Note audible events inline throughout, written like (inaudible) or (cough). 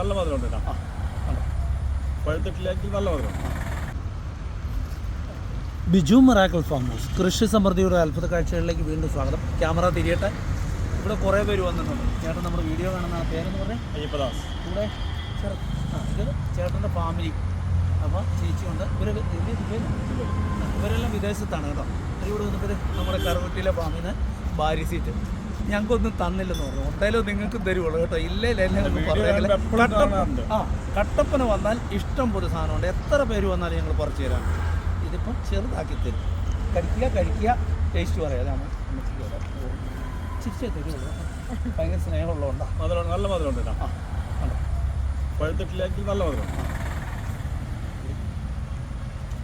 നല്ല മധുരമുണ്ട് കേട്ടോ. കണ്ടോ? പഴുത്തിട്ടില്ലെങ്കിൽ നല്ല മധുരം. Biju Merakkal farm house. കൃഷി സമൃദ്ധിയുടെ അത്ഭുത കാഴ്ചകളിലേക്ക് വീണ്ടും സ്വാഗതം. ക്യാമറ തിരിയട്ടെ. ഇവിടെ കുറേ പേര് വന്നിട്ടുണ്ട്. ചേട്ടൻ നമ്മുടെ വീഡിയോ കാണുന്ന ആ പേരെന്ന് പറഞ്ഞാൽ അയ്യപ്പദാസ്. ആ ഇത് ചേട്ടന്റെ ഫാമിലി. അപ്പോൾ ചേച്ചിയുണ്ട്. ഇവർ ഇവരെല്ലാം വിദേശത്താണ് കേട്ടോ. ഇവിടെ വന്നിട്ട് നമ്മുടെ കറുവട്ടിയിലെ ഫാമിൽ നിന്ന് ഭാര്യ സീറ്റ്. ഞങ്ങൾക്കൊന്നും തന്നില്ലെന്ന് പറഞ്ഞു. എന്തായാലും നിങ്ങൾക്ക് തരുവുള്ളൂ കേട്ടോ. ഇല്ലേ എന്നെ കട്ടപ്പന ആ കട്ടപ്പന വന്നാൽ ഇഷ്ടം പോലെ സാധനമുണ്ട്. എത്ര പേര് വന്നാലും ഞങ്ങൾ പറിച്ചു തരാം. ഇതിപ്പം ചെറുതാക്കി തരും. കഴിക്കുക കഴിക്കുക ടേസ്റ്റ് പറയാം. അതാണ്. ചിരിച്ചേ തരുള്ളൂ ഭയങ്കര സ്നേഹമുള്ളതുകൊണ്ടാ. മധുരം നല്ല മധുരമുണ്ട് കേട്ടോ. കണ്ടോ പഴുത്തിട്ടില്ലെങ്കിൽ നല്ല മധുരം.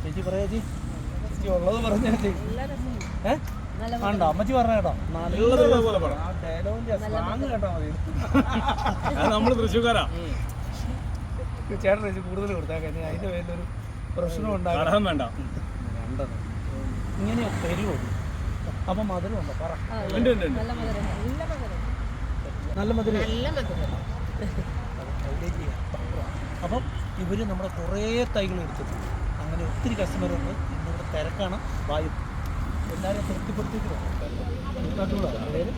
ചേച്ചി പറയാ ചേച്ചി? ചേച്ചി ഉള്ളത് പറഞ്ഞാൽ ചേച്ചി. ഏ ആണ്ടോ അമ്മച്ചി പറഞ്ഞ കേട്ടോ. നമ്മൾ പോലെ. പറ. ആ ഡയലോഗിന്റെ സ്ലാങ് കേട്ടാ നമ്മൾ തൃശ്ശൂർക്കാരാ. ചേട്ടൻ ചേച്ചി കൂടുതൽ കൊടുത്താൽ അതിന്റെ പേരിലൊരു പ്രശ്നം ഉണ്ടാകും വേണ്ട. ഇങ്ങനെ തരുമോ അപ്പം മധുരമുണ്ടോ പറ. ഉണ്ട് ഉണ്ട് ഉണ്ട്. നല്ല മധുരം. നല്ല മധുരം. നല്ല മധുരം. നല്ല മധുരം. അപ്പം ഇവർ നമ്മുടെ കുറേ തൈകൾ എടുത്തിട്ടുണ്ട്. അങ്ങനെ ഒത്തിരി കസ്റ്റമറുണ്ട് ഇന്നിവിടെ തിരക്കാണ്. വായു എല്ലാവരെയും തൃപ്തിപ്പെടുത്തിയിട്ട് കൂത്താട്ടുകുളമാണ് പേര്?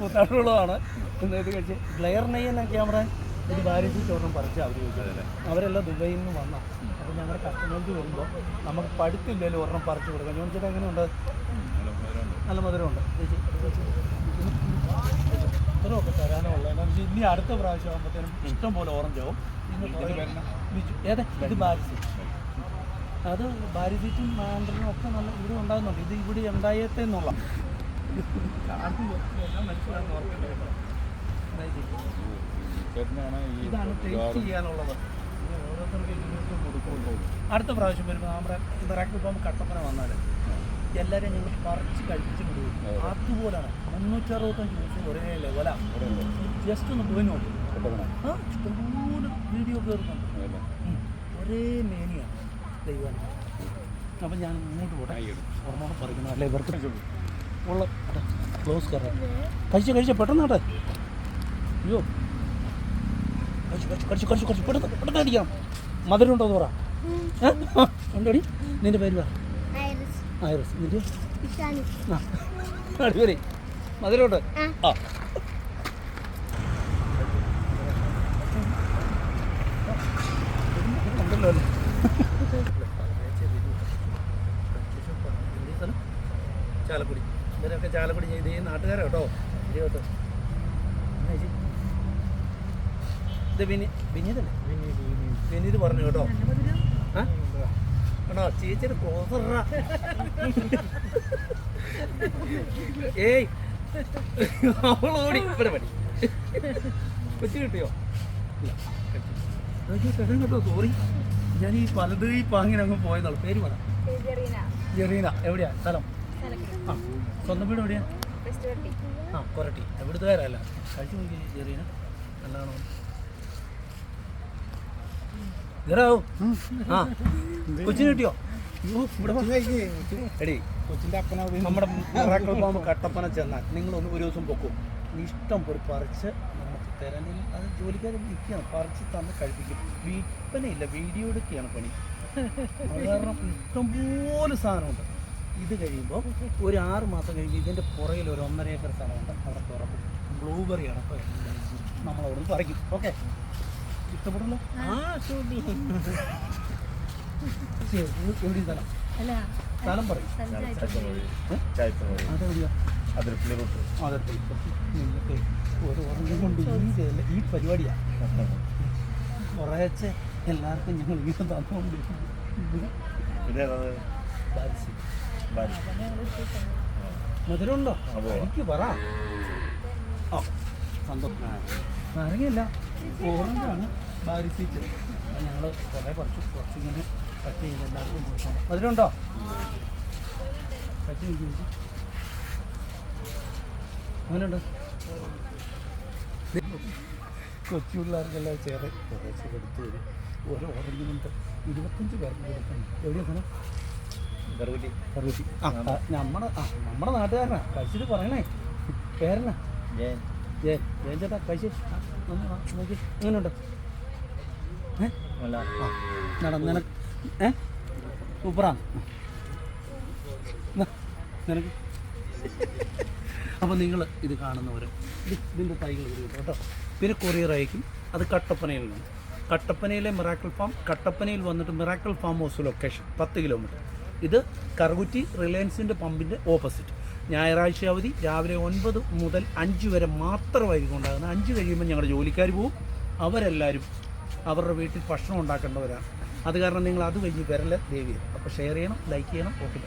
കൂത്താട്ടുകുളമാണ്. ഇന്ന് ഇത് കഴിച്ച് ഗ്ലെയർ നെയ്യെല്ലാം ക്യാമറ ഒരു ഭാര്യ ചോറിനും പറിച്ച് അവർ അവരെല്ലാം ദുബൈയിൽ നിന്ന് വന്ന. അപ്പോൾ ഞങ്ങളുടെ കസ്റ്റമേഴ്സ് വരുമ്പോൾ നമുക്ക് പഠിത്തില്ലെങ്കിലും ഒരെണ്ണം പറിച്ചു കൊടുക്കാം. ഞാൻ ചേട്ടാ എങ്ങനെയുണ്ട്? നല്ല മധുരമുണ്ട്. ചേച്ചി ഇത്രയൊക്കെ തരാനുള്ള. ഇനി അടുത്ത പ്രാവശ്യം ആകുമ്പോഴത്തേനും ഇഷ്ടം പോലെ ഓറഞ്ചാവും ഏതെ? ഇത് ബാരിസി അത് ഭാരതീറ്റും മാൻഡറിനും ഒക്കെ നല്ല ഇവിടെ ഉണ്ടാകുന്നുണ്ട്. ഇത് ഇവിടെ ഉണ്ടായത്തെ എന്നുള്ള. ഇതാണ് ടേസ്റ്റ് ചെയ്യാനുള്ളത്. അടുത്ത പ്രാവശ്യം വരുമ്പോൾ നമ്മുടെ ഇറാഖിൽ പോകുമ്പോൾ കട്ടപ്പന വന്നാൽ എല്ലാവരും ഞങ്ങൾ പറിച്ച് കഴിപ്പിച്ച് കൊടുക്കും. അതുപോലാണ്. മുന്നൂറ്ററുപത്തഞ്ച് ദിവസം ഒരേ ലെവല. ജസ്റ്റ് ഒന്ന് പോയി നോക്കും. ആ ഇഷ്ടംപോലെ വീഡിയോ കയറുന്നുണ്ട്. ഒരേ മേനിയാണ് ദൈവം അപ്പം ഞാൻ അങ്ങോട്ട് പോട്ടെ. ഓർമ്മ പറിക്കണം അല്ലേ ഇവർക്ക് ഉള്ള ക്ലോസ് കറ കഴിച്ച് കഴിച്ച് പെട്ടെന്ന് കേട്ടെ അയ്യോ. കഴിച്ച് കഴിച്ച് കഴിച്ച് കഴിച്ച് കഴിച്ച്. പെട്ടെന്ന് പെട്ടെന്ന് അടിക്കാം. മധുരം ഉണ്ടോ എന്ന് പറ? ഉണ്ടോടി. നിന്റെ പേര് പറ. ഐറിസ്. നിന്റെ? ആ. അടിപൊളി. മധുരമുണ്ട്. ആ. ഉണ്ടല്ലോ അല്ലേ ചാലക്കുടി ഇവരൊക്കെ ചാലക്കുടി ഇത് ഈ നാട്ടുകാരാ കേട്ടോ. കേട്ടോ ഇത് വിനി വിനീതല്ലേ? വിനീത് പറഞ്ഞു കേട്ടോ? കേട്ടോ ചേച്ചിയുടെ ക്ലോസറാ ഏയ്. അവളോടി ഇവിടെ പടി കൊച്ചു കിട്ടിയോ? ചേട്ടൻ കേട്ടോ. സോറി ഞാൻ ഈ പലത് ഈ പാങ്ങിനങ്ങ് പോയതാണ്. പേര് പറ. ജെറീന. എവിടെയാ? സ്ഥലം? ആ സ്വന്തം വീട് എവിടെയാ? ആ കൊരട്ടി. എവിടുത്തെ പേരല്ല കഴിച്ചു നോക്കി ചെറിയ നല്ലതാണോ? ജെറാവോ. ആ കൊച്ചിന് കിട്ടിയോ? എടി കൊച്ചിന്റെ അപ്പനാവ് നമ്മുടെ (laughs) മിറാക്കിൾ കട്ടപ്പന ചെന്നാൽ നിങ്ങളൊന്ന് ഒരു ദിവസം പൊക്കും. ഇഷ്ടം പോലെ പറിച്ച് നമുക്ക് തരാൻ അത് ജോലിക്കാരെ നിൽക്കുകയാണ്. പറിച്ച് തന്ന് കഴിപ്പിക്കും. വിൽപ്പനയില്ല വീഡിയോ എടുക്കുകയാണ് പണി. അത് കാരണം ഇഷ്ടംപോലെ സാധനമുണ്ട്. ഇത് കഴിയുമ്പോൾ ഒരു ആറ് മാസം കഴിഞ്ഞ് ഇതിന്റെ പുറകിൽ ഒരു ഒന്നര ഏക്കർ സ്ഥലമുണ്ട്. അവിടെ തുറക്കും. ബ്ലൂബെറിയാണ് അപ്പോൾ നമ്മൾ അവിടുന്ന് പറിക്കും. ഓക്കെ ഇഷ്ടപ്പെടല്ലോ ആ. ശരി. എവിടെ സ്ഥലം? സ്ഥലം പറയും. അതെവിടെയാ റൂട്ട്. നിങ്ങൾക്ക് ഒരു ഉറങ്ങും കൊണ്ട് ഈ ചെയ്യല്ല ഈ പരിപാടിയാ. കുറേശ്ശെ എല്ലാവർക്കും ഞങ്ങൾ ഇങ്ങനെ തന്നുകൊണ്ട് പിന്നെ മധുരമുണ്ടോ. എനിക്ക് പറ. നാരങ്ങയല്ല ഓറഞ്ചാണ്. ബാരിസീറ്റ് ഞങ്ങൾ കുറേ കുറച്ച് കുറച്ച് ഇങ്ങനെ കട്ട് ചെയ്ത് എല്ലാവർക്കും കൊടുക്കണം മധുരമുണ്ടോ? കട്ട് ചെയ്ത് അങ്ങനെയുണ്ട്. കൊച്ചു പിള്ളേർക്കെല്ലാം ചേർത്ത് കുറേശ്ശെ കൊടുത്ത് വരും ഓരോ ഓറഞ്ച് കൊണ്ട് ഇരുപത്തഞ്ച് പേർക്ക് കൊടുക്കണം എവിടെയാണ് സ്ഥലം കറുകുറ്റി ആ ആ, നമ്മുടെ നമ്മുടെ നാട്ടുകാരനാ. കഴിച്ചിട്ട് പറയണേ. പേരനാ ജയൻ. ജയൻ. ചേട്ടാ കഴിച്ച്. നോക്കി. എങ്ങനെയുണ്ട്? നിനക്ക് ഏ? സൂപ്പറാണ് നിനക്ക്. അപ്പോൾ നിങ്ങൾ ഇത് കാണുന്നവർ ഇതിന്റെ ഇതിന്റെ തൈകൾ വരും കേട്ടോ. പിന്നെ കൊറിയർ അയക്കും അത് കട്ടപ്പനയിൽ നിന്ന് കട്ടപ്പനയിലെ മിറാക്കിൾ ഫാം കട്ടപ്പനയിൽ വന്നിട്ട് മിറാക്കിൾ ഫാം ഹൗസ് ലൊക്കേഷൻ പത്ത് കിലോമീറ്റർ ഇത് കറുകുറ്റി റിലയൻസിന്റെ പമ്പിന്റെ ഓപ്പോസിറ്റ്. ഞായറാഴ്ച അവധി രാവിലെ ഒൻപത് മുതൽ അഞ്ച് വരെ മാത്രമായിരിക്കും ഉണ്ടാകുന്നത്. അഞ്ച് കഴിയുമ്പോൾ ഞങ്ങളുടെ ജോലിക്കാർ പോവും. അവരെല്ലാവരും അവരുടെ വീട്ടിൽ ഭക്ഷണം ഉണ്ടാക്കേണ്ടവരാണ്. അത് കാരണം നിങ്ങൾ അത് കഴിഞ്ഞ് വരല ദേവി അപ്പോൾ ഷെയർ ചെയ്യണം ലൈക്ക് ചെയ്യണം ഓക്കെ